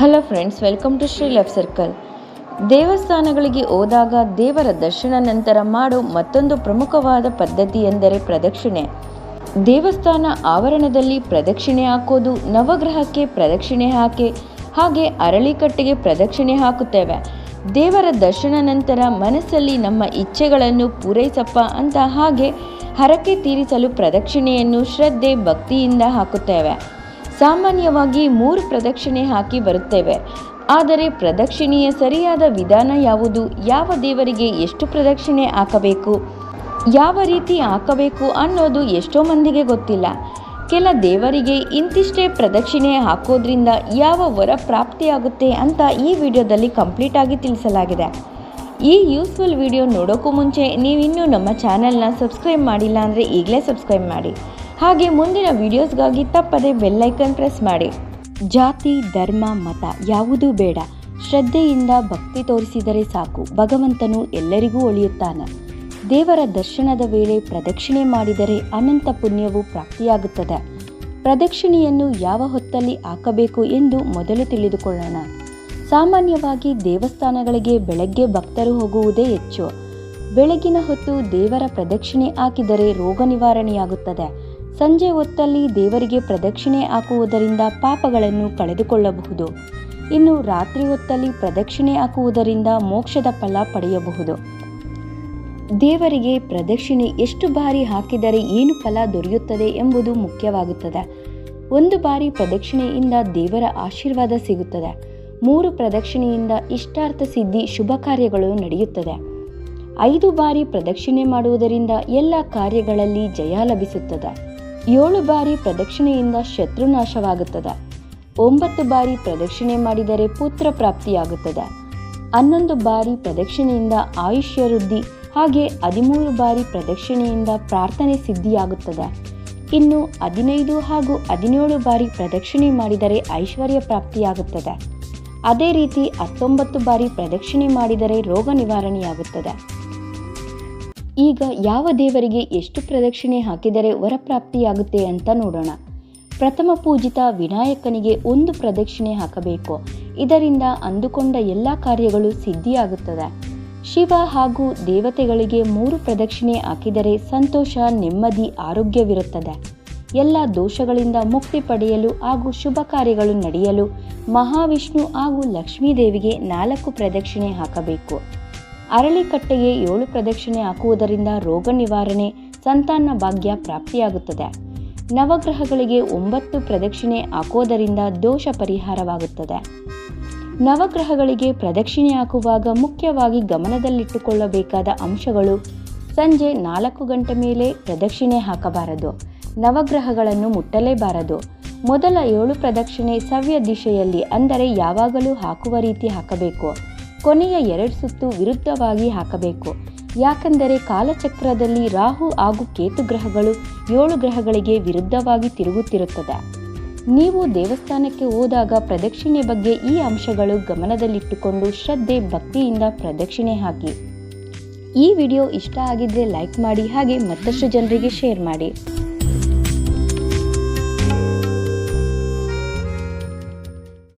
Hello friends welcome to Shri love circle ದೇವಸ್ಥಾನಗಳಿಗೆ ಹೋದಾಗ ದೇವರ ದರ್ಶನ ನಂತರ ಮಾಡೋ ಮತ್ತೊಂದು ಪ್ರಮುಖವಾದ ಪದ್ಧತಿ ಎಂದರೆ ಪ್ರದಕ್ಷಿಣೆ. ದೇವಸ್ಥಾನ ಆವರಣದಲ್ಲಿ ಪ್ರದಕ್ಷಿಣೆ ಹಾಕೋದು, ನವಗ್ರಹಕ್ಕೆ ಪ್ರದಕ್ಷಿಣೆ ಹಾಕಿ, ಹಾಗೆ ಅರಳಿಕಟ್ಟೆಗೆ ಪ್ರದಕ್ಷಿಣೆ ಹಾಕುತ್ತೇವೆ. ದೇವರ ದರ್ಶನ ನಂತರ ಮನಸ್ಸಲ್ಲಿ ನಮ್ಮ ಇಚ್ಛೆಗಳನ್ನು ಪೂರೈಸಪ್ಪ ಅಂತ ಹಾಗೆ ಹರಕೆ ತೀರಿಸಲು ಪ್ರದಕ್ಷಿಣೆಯನ್ನು ಶ್ರದ್ಧೆ, ಭಕ್ತಿಯಿಂದ ಹಾಕುತ್ತೇವೆ. ಸಾಮಾನ್ಯವಾಗಿ ಮೂರು ಪ್ರದಕ್ಷಿಣೆ ಹಾಕಿ ಬರುತ್ತೇವೆ. ಆದರೆ ಪ್ರದಕ್ಷಿಣೆಯ ಸರಿಯಾದ ವಿಧಾನ ಯಾವುದು? ಯಾವ ದೇವರಿಗೆ ಎಷ್ಟು ಪ್ರದಕ್ಷಿಣೆ ಹಾಕಬೇಕು? ಯಾವ ರೀತಿ ಹಾಕಬೇಕು ಅನ್ನೋದು ಎಷ್ಟೋ ಮಂದಿಗೆ ಗೊತ್ತಿಲ್ಲ. ಕೆಲ ದೇವರಿಗೆ ಇಂತಿಷ್ಟೇ ಪ್ರದಕ್ಷಿಣೆ ಹಾಕೋದ್ರಿಂದ ಯಾವ ವರ ಪ್ರಾಪ್ತಿಯಾಗುತ್ತೆ ಅಂತ ಈ ವಿಡಿಯೋದಲ್ಲಿ ಕಂಪ್ಲೀಟ್ ಆಗಿ ತಿಳಿಸಲಾಗಿದೆ. ಈ ಯೂಸ್ಫುಲ್ ವಿಡಿಯೋ ನೋಡೋಕ್ಕೂ ಮುಂಚೆ ನೀವಿನ್ನೂ ನಮ್ಮ ಚಾನೆಲ್ನ ಸಬ್ಸ್ಕ್ರೈಬ್ ಮಾಡಿಲ್ಲ ಅಂದರೆ ಈಗಲೇ ಸಬ್ಸ್ಕ್ರೈಬ್ ಮಾಡಿ. ಹಾಗೆ ಮುಂದಿನ ವಿಡಿಯೋಸ್ಗಾಗಿ ತಪ್ಪದೆ ಬೆಲ್ಲೈಕನ್ ಪ್ರೆಸ್ ಮಾಡಿ. ಜಾತಿ, ಧರ್ಮ, ಮತ ಯಾವುದೂ ಬೇಡ. ಶ್ರದ್ಧೆಯಿಂದ ಭಕ್ತಿ ತೋರಿಸಿದರೆ ಸಾಕು. ಭಗವಂತನು ಎಲ್ಲರಿಗೂ ಒಳಿಯುತ್ತಾನೆ. ದೇವರ ದರ್ಶನದ ವೇಳೆ ಪ್ರದಕ್ಷಿಣೆ ಮಾಡಿದರೆ ಅನಂತ ಪುಣ್ಯವು ಪ್ರಾಪ್ತಿಯಾಗುತ್ತದೆ. ಪ್ರದಕ್ಷಿಣೆಯನ್ನು ಯಾವ ಹೊತ್ತಲ್ಲಿ ಹಾಕಬೇಕು ಎಂದು ಮೊದಲು ತಿಳಿದುಕೊಳ್ಳೋಣ. ಸಾಮಾನ್ಯವಾಗಿ ದೇವಸ್ಥಾನಗಳಿಗೆ ಬೆಳಗ್ಗೆ ಭಕ್ತರು ಹೋಗುವುದೇ ಹೆಚ್ಚು. ಬೆಳಗಿನ ಹೊತ್ತು ದೇವರ ಪ್ರದಕ್ಷಿಣೆ ಹಾಕಿದರೆ ರೋಗ ನಿವಾರಣೆಯಾಗುತ್ತದೆ. ಸಂಜೆ ಹೊತ್ತಲ್ಲಿ ದೇವರಿಗೆ ಪ್ರದಕ್ಷಿಣೆ ಹಾಕುವುದರಿಂದ ಪಾಪಗಳನ್ನು ಕಳೆದುಕೊಳ್ಳಬಹುದು. ಇನ್ನು ರಾತ್ರಿ ಹೊತ್ತಲ್ಲಿ ಪ್ರದಕ್ಷಿಣೆ ಹಾಕುವುದರಿಂದ ಮೋಕ್ಷದ ಫಲ ಪಡೆಯಬಹುದು. ದೇವರಿಗೆ ಪ್ರದಕ್ಷಿಣೆ ಎಷ್ಟು ಬಾರಿ ಹಾಕಿದರೆ ಏನು ಫಲ ದೊರೆಯುತ್ತದೆ ಎಂಬುದು ಮುಖ್ಯವಾಗುತ್ತದೆ. ಒಂದು ಬಾರಿ ಪ್ರದಕ್ಷಿಣೆಯಿಂದ ದೇವರ ಆಶೀರ್ವಾದ ಸಿಗುತ್ತದೆ. ಮೂರು ಪ್ರದಕ್ಷಿಣೆಯಿಂದ ಇಷ್ಟಾರ್ಥ ಸಿದ್ಧಿ ಶುಭ ಕಾರ್ಯಗಳು ನಡೆಯುತ್ತದೆ. ಐದು ಬಾರಿ ಪ್ರದಕ್ಷಿಣೆ ಮಾಡುವುದರಿಂದ ಎಲ್ಲ ಕಾರ್ಯಗಳಲ್ಲಿ ಜಯ ಲಭಿಸುತ್ತದೆ. ಏಳು ಬಾರಿ ಪ್ರದಕ್ಷಿಣೆಯಿಂದ ಶತ್ರು ನಾಶವಾಗುತ್ತದೆ. ಒಂಬತ್ತು ಬಾರಿ ಪ್ರದಕ್ಷಿಣೆ ಮಾಡಿದರೆ ಪುತ್ರ ಪ್ರಾಪ್ತಿಯಾಗುತ್ತದೆ. ಹನ್ನೊಂದು ಬಾರಿ ಪ್ರದಕ್ಷಿಣೆಯಿಂದ ಆಯುಷ್ಯ ವೃದ್ಧಿ, ಹಾಗೆ ಹದಿಮೂರು ಬಾರಿ ಪ್ರದಕ್ಷಿಣೆಯಿಂದ ಪ್ರಾರ್ಥನೆ ಸಿದ್ಧಿಯಾಗುತ್ತದೆ. ಇನ್ನು ಹದಿನೈದು ಹಾಗೂ ಹದಿನೇಳು ಬಾರಿ ಪ್ರದಕ್ಷಿಣೆ ಮಾಡಿದರೆ ಐಶ್ವರ್ಯ ಪ್ರಾಪ್ತಿಯಾಗುತ್ತದೆ. ಅದೇ ರೀತಿ ಹತ್ತೊಂಬತ್ತು ಬಾರಿ ಪ್ರದಕ್ಷಿಣೆ ಮಾಡಿದರೆ ರೋಗ ನಿವಾರಣೆಯಾಗುತ್ತದೆ. ಈಗ ಯಾವ ದೇವರಿಗೆ ಎಷ್ಟು ಪ್ರದಕ್ಷಿಣೆ ಹಾಕಿದರೆ ವರಪ್ರಾಪ್ತಿಯಾಗುತ್ತೆ ಅಂತ ನೋಡೋಣ. ಪ್ರಥಮ ಪೂಜಿತ ವಿನಾಯಕನಿಗೆ ಒಂದು ಪ್ರದಕ್ಷಿಣೆ ಹಾಕಬೇಕು. ಇದರಿಂದ ಅಂದುಕೊಂಡ ಎಲ್ಲ ಕಾರ್ಯಗಳು ಸಿದ್ಧಿಯಾಗುತ್ತದೆ ಶಿವ ಹಾಗೂ ದೇವತೆಗಳಿಗೆ ಮೂರು ಪ್ರದಕ್ಷಿಣೆ ಹಾಕಿದರೆ ಸಂತೋಷ, ನೆಮ್ಮದಿ, ಆರೋಗ್ಯವಿರುತ್ತದೆ. ಎಲ್ಲ ದೋಷಗಳಿಂದ ಮುಕ್ತಿ ಪಡೆಯಲು ಹಾಗೂ ಶುಭ ಕಾರ್ಯಗಳು ನಡೆಯಲು ಮಹಾವಿಷ್ಣು ಹಾಗೂ ಲಕ್ಷ್ಮೀದೇವಿಗೆ ನಾಲ್ಕು ಪ್ರದಕ್ಷಿಣೆ ಹಾಕಬೇಕು. ಅರಳಿಕಟ್ಟೆಗೆ ಏಳು ಪ್ರದಕ್ಷಿಣೆ ಹಾಕುವುದರಿಂದ ರೋಗ ನಿವಾರಣೆ ಸಂತಾನ ಭಾಗ್ಯ ಪ್ರಾಪ್ತಿಯಾಗುತ್ತದೆ. ನವಗ್ರಹಗಳಿಗೆ ಒಂಬತ್ತು ಪ್ರದಕ್ಷಿಣೆ ಹಾಕೋದರಿಂದ ದೋಷ ಪರಿಹಾರವಾಗುತ್ತದೆ. ನವಗ್ರಹಗಳಿಗೆ ಪ್ರದಕ್ಷಿಣೆ ಹಾಕುವಾಗ ಮುಖ್ಯವಾಗಿ ಗಮನದಲ್ಲಿಟ್ಟುಕೊಳ್ಳಬೇಕಾದ ಅಂಶಗಳು ಸಂಜೆ ನಾಲ್ಕು ಗಂಟೆ ಮೇಲೆ ಪ್ರದಕ್ಷಿಣೆ ಹಾಕಬಾರದು. ನವಗ್ರಹಗಳನ್ನು ಮುಟ್ಟಲೇಬಾರದು. ಮೊದಲ ಏಳು ಪ್ರದಕ್ಷಿಣೆ ಸವ್ಯ ದಿಶೆಯಲ್ಲಿ ಅಂದರೆ ಯಾವಾಗಲೂ ಹಾಕುವ ರೀತಿ ಹಾಕಬೇಕು. ಕೊನೆಯ ಎರಡು ಸುತ್ತು ವಿರುದ್ಧವಾಗಿ ಹಾಕಬೇಕು. ಯಾಕೆಂದರೆ ಕಾಲಚಕ್ರದಲ್ಲಿ ರಾಹು ಹಾಗೂ ಕೇತು ಗ್ರಹಗಳು ಏಳು ಗ್ರಹಗಳಿಗೆ ವಿರುದ್ಧವಾಗಿ ತಿರುಗುತ್ತಿರುತ್ತದೆ. ನೀವು ದೇವಸ್ಥಾನಕ್ಕೆ ಹೋದಾಗ ಪ್ರದಕ್ಷಿಣೆ ಬಗ್ಗೆ ಈ ಅಂಶಗಳು ಗಮನದಲ್ಲಿಟ್ಟುಕೊಂಡು ಶ್ರದ್ಧೆ, ಭಕ್ತಿಯಿಂದ ಪ್ರದಕ್ಷಿಣೆ ಹಾಕಿ. ಈ ವಿಡಿಯೋ ಇಷ್ಟ ಆಗಿದ್ರೆ ಲೈಕ್ ಮಾಡಿ ಹಾಗೆ ಮತ್ತಷ್ಟು ಜನರಿಗೆ ಶೇರ್ ಮಾಡಿ.